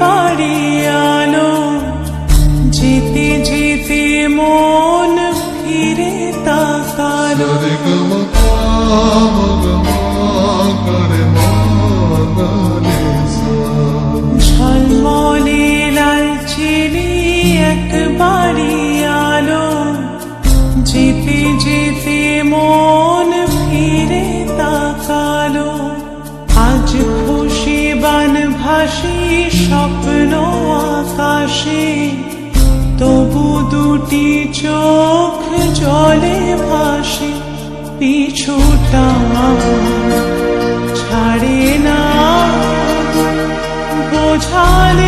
বাড়ি আলো জিতে জিতে মন ফিরে তাকালো। জলে পিছুটা ছাড়ে না বোঝালে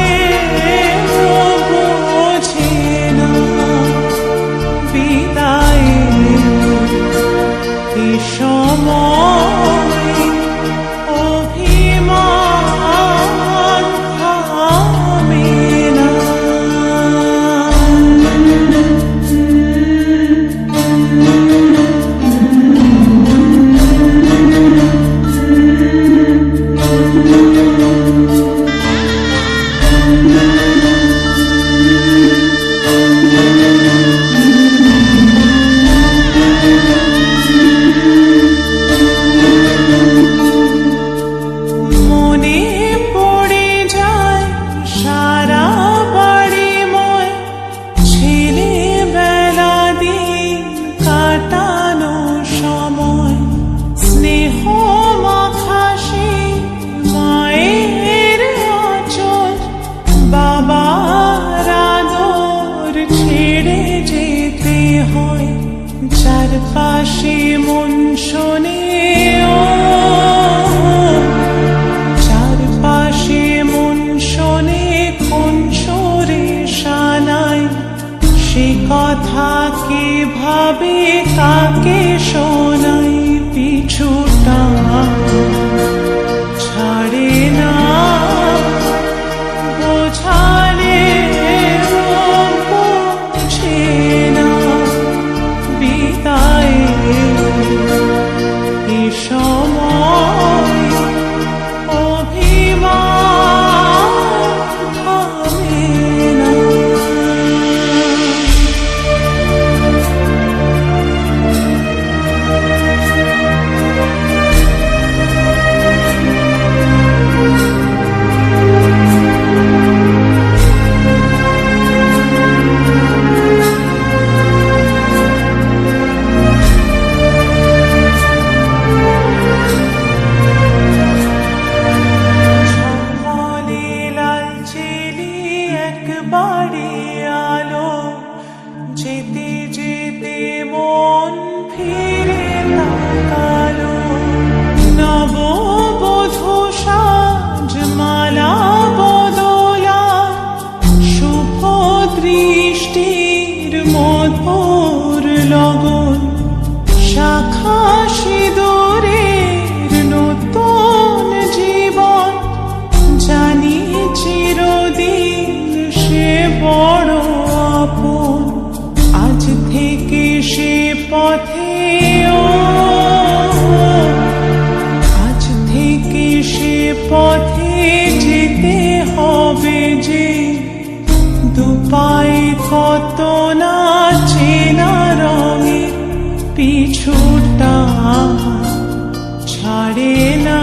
হাসি মন শোনে শোনে কোন সে কথা কে ভাবে শোনাই পিছুটা? মধুর লগন শাখা সিঁদুরের নতুন জীবন জানি চিরদিন সে বল সুরটা ছাড়ে না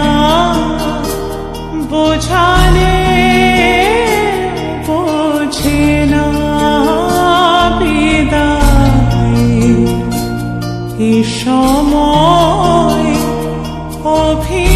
বোঝালে বোঝে না বিদায়। এ সময় অভি